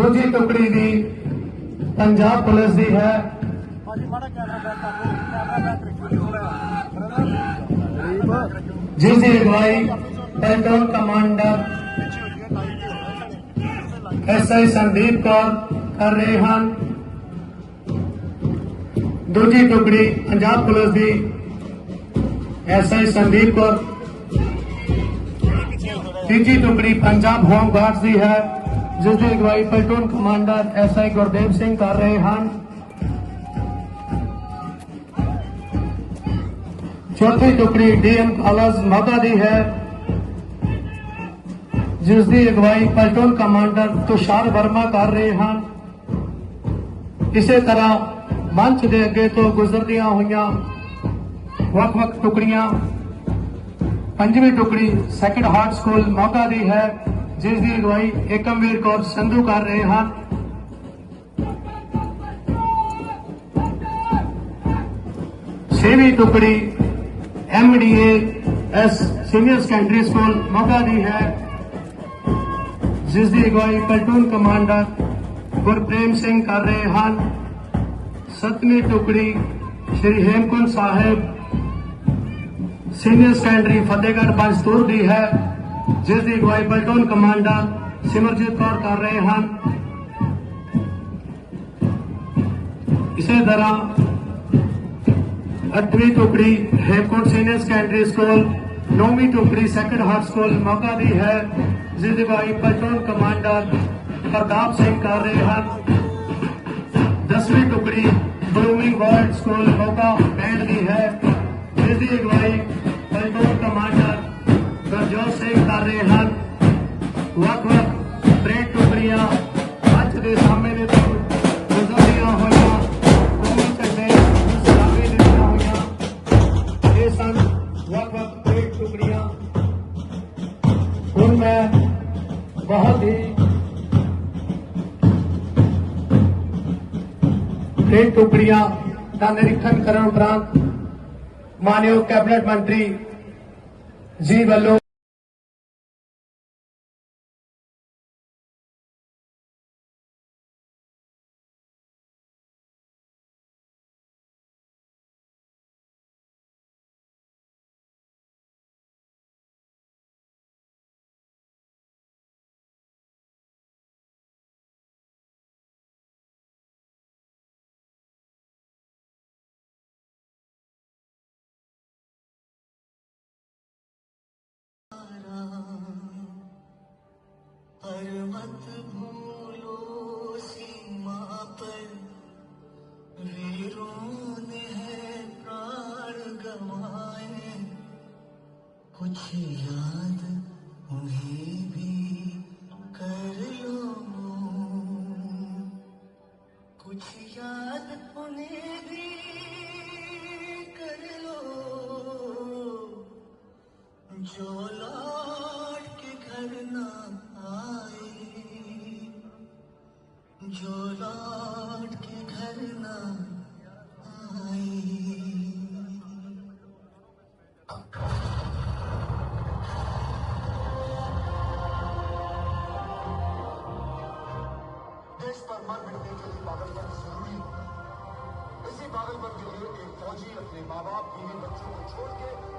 ਦੂਜੀ ਟੁਕੜੀ ਦੀ ਪੰਜਾਬ ਪੁਲਿਸ ਦੀ ਹੈ। ਜਿਸ ਦੀ ਅਗਵਾਈ ਪੈਟਰੋਲ ਕਮਾਂਡਰ ਪਿੱਛੇ ਹੋ ਐਸਆਈ ਸੰਦੀਪ ਕੌਰ ਕਰ ਰਹੇ ਹਨ। ਦੂਜੀ ਟੁਕੜੀ ਪੰਜਾਬ ਪੁਲਿਸ ਦੀ ਐਸਆਈ ਸੰਦੀਪ ਕੌਰ। ਤੀਜੀ ਟੁਕੜੀ ਪੰਜਾਬ ਹੋਮ ਗਾਰਡਸ ਦੀ ਹੈ। ਜਿਸ ਦੀ ਅਗਵਾਈ platoon commander SI Gurdev Singh ਕਰ ਰਹੇ ਹਨ। ਚੌਥੀ ਟੁਕੜੀ ਡੀਐਮ ਕਾਲਜ ਮੋਗਾ ਦੀ ਹੈ, ਜਿਸ ਦੀ ਅਗਵਾਈ ਪਲਟੂਨ ਕਮਾਂਡਰ ਤੁਸ਼ਾਰ ਵਰਮਾ ਕਰ ਰਹੇ ਹਨ। ਇਸੇ ਤਰ੍ਹਾਂ ਮੰਚ ਦੇ ਅੱਗੇ ਤੋਂ ਗੁਜ਼ਰਦੀਆਂ ਹੋਈਆਂ ਵੱਖ-ਵੱਖ ਟੁਕੜੀਆਂ। ਪੰਜਵੀਂ ਟੁਕੜੀ ਸੈਕੰਡ ਹਾਰਟ ਸਕੂਲ ਮੋਗਾ ਦੀ ਹੈ। ਜਿਸ ਦੀ ਅਗਵਾਈ ਏਕਮਵੀਰ ਕੌਰ ਸੰਧੂ ਕਰ ਰਹੇ ਹਨ। ਛੇਵੀਂ ਟੁਕੜੀ MDA S senior secondary school Moga ਦੀ ਹੈ। ਜਿਸ ਦੀ ਅਗਵਾਈ ਪਲਟੂਨ ਕਮਾਂਡਰ ਗੁਰਪ੍ਰੇਮ ਸਿੰਘ ਕਰ ਰਹੇ ਹਨ। ਸਤਵੀਂ ਟੁਕੜੀ ਸ਼੍ਰੀ ਹੇਮਕੁੰਟ ਸਾਹਿਬ ਸੀਨੀਅਰ ਸੈਕੰਡਰੀ ਫਤਿਹਗੜ੍ਹ ਪੰਜਤੂਰ ਦੀ ਹੈ। ਜਿਸ ਦੀ ਅਗਵਾਈ ਪਲਟੂਨ ਕਮਾਂਡਰ ਸਿਮਰਜੀਤ ਕੌਰ ਕਰ ਰਹੇ ਹਨ ਇਸੇ ਤਰ੍ਹਾਂ ਅੱਠਵੀਂ ਟੁਕੜੀ ਹੇਮਕੁੰਟ ਸੀਨੀਅਰ ਸੈਕੰਡਰੀ ਸਕੂਲ ਨੌਵੀਂ ਟੁਕੜੀ ਸੈਕੰਡ ਹਾਰਟ ਸਕੂਲ ਮੋਗਾ ਦੀ ਹੈ ਜਿਸ ਦੀ ਅਗਵਾਈ ਪਲਟੂਨ ਕਮਾਂਡਰ ਪ੍ਰਤਾਪ ਸਿੰਘ ਕਰ ਰਹੇ ਹਨ ਦਸਵੀਂ ਟੁਕੜੀ blooming world school Moga band ਦੀ ਹੈ ਜਿਸ ਦੀ ਅਗਵਾਈ ਪਲਟੂਨ ਕਮਾਂਡਰ ਗੁਰਜੋਤ ਸਿੰਘ ਕਰ ਰਹੇ ਹਨ, ਵੱਖ ਵੱਖ ਬ੍ਰੇਕ ਟੁਕੜੀਆਂ ਅੱਜ ਦੇ ਸਾਹਮਣੇ ਦੇ ਤੋਂ ਗੁਜ਼ਰਦੀਆਂ ਹੋਈਆਂ ਕੌਮੀ ਝੰਡੇ ਸਲਾਮੀ ਦਿੱਤੀਆਂ ਹੋਈਆਂ। ਇਹ ਸਨ ਵੱਖ ਵੱਖ ਬ੍ਰੇਕ ਟੁਕੜੀਆਂ ਹੁਣ ਮੈਂ ਬਹੁਤ ਹੀ ਇਹ ਟੁਕੜੀਆਂ ਦਾ ਨਿਰੀਖਣ ਕਰਨ ਉਪਰੰਤ ਮਾਨਯੋਗ ਕੈਬਨਿਟ ਮੰਤਰੀ ਜੀ ਵੱਲੋਂ पर मत भूलो सीमा पर वीरों ने है प्राण गंवाए कुछ याद उन्हें نہ آئی جو لوٹ کے گھر نہ آئی دیش پر مر مٹنے کے لیے پاگل پن ضروری اسی پاگل پن کے لیے ایک فوجی اپنے ماں باپ، بیوی بچوں کو چھوڑ کے